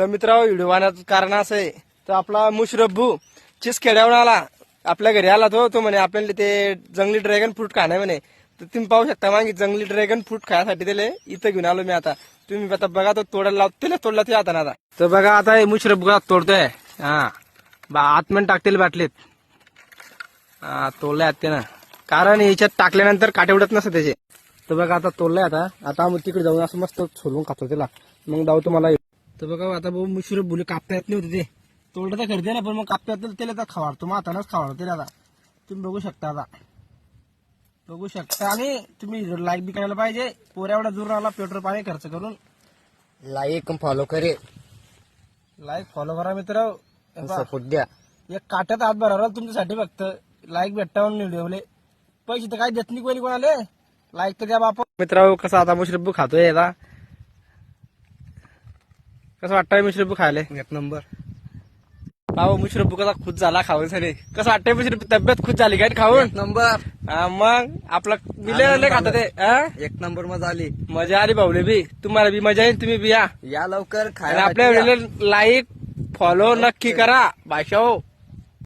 तर मित्र व्हिडिओ बनवण्याचं कारण असं आहे तर आपला मुशरब्बू चिस खेड्यावर आला. आपल्या घरी आला तो तो म्हणे आपल्याला ते जंगली ड्रॅगन फ्रूट खाणं म्हणे. तर तुम्ही पाहू शकता मागे जंगली ड्रॅगन फ्रूट खायसाठी त्याला इथं घेऊन आलो मी आता. तुम्ही आता बघा तो तोडायला लावतो त्याला तोडला ते आता आता तर बघा आता हे मुशरब्बू तोडतोय. हा. बा आतमन टाकतील बाटलीत. हा तोडलंय आता ना कारण याच्यात टाकल्यानंतर काटे उडत नसतं त्याचे. तर बघा आता तोडलंय आता. आता आम्ही तिकडे जाऊन असं मस्त सोलून खातो त्याला. मग जाऊ तुम्हाला तर बघा आता भाऊ मुशिर बुले कापता येत नव्हते ते. तोडलं तर करते ना पण मग कापता येत त्याला तर खवाडतो मग हातानंच खवाडतो त्याला आता. तुम्ही बघू शकता आता. बघू शकता. आणि तुम्ही लाईक बी करायला पाहिजे. पोऱ्या एवढा दूर आला पेट्रोल पाणी खर्च करून. लाईक फॉलो करे. लाईक फॉलो करा मित्र. सपोर्ट द्या. एक काट्यात हात भरावला तुमच्यासाठी फक्त. लाईक भेटता म्हणून व्हिडिओले पैसे तर काही देत नाही कोणी कोणाले. लाईक तर द्या बापा. मित्र कसा आता मुश्रब्बू खातोय आता. कसं वाटतंय मुश्रब्बू खायला? एक नंबर. बाबा मुश्रब्बू कसा खुश झाला खाऊन सरे कसं वाटतंय मुश्रब्बू तब्येत खुश झाली काय खाऊन? नंबर. मग आपला मिले खात ते हा? एक नंबर मजा आली. मजा आली भाऊले बी. तुम्हाला बी मजा येईल तुम्ही बी या. या लवकर आणि खायला आपल्या व्हिडिओला लाईक फॉलो नक्की करा. भाषा हो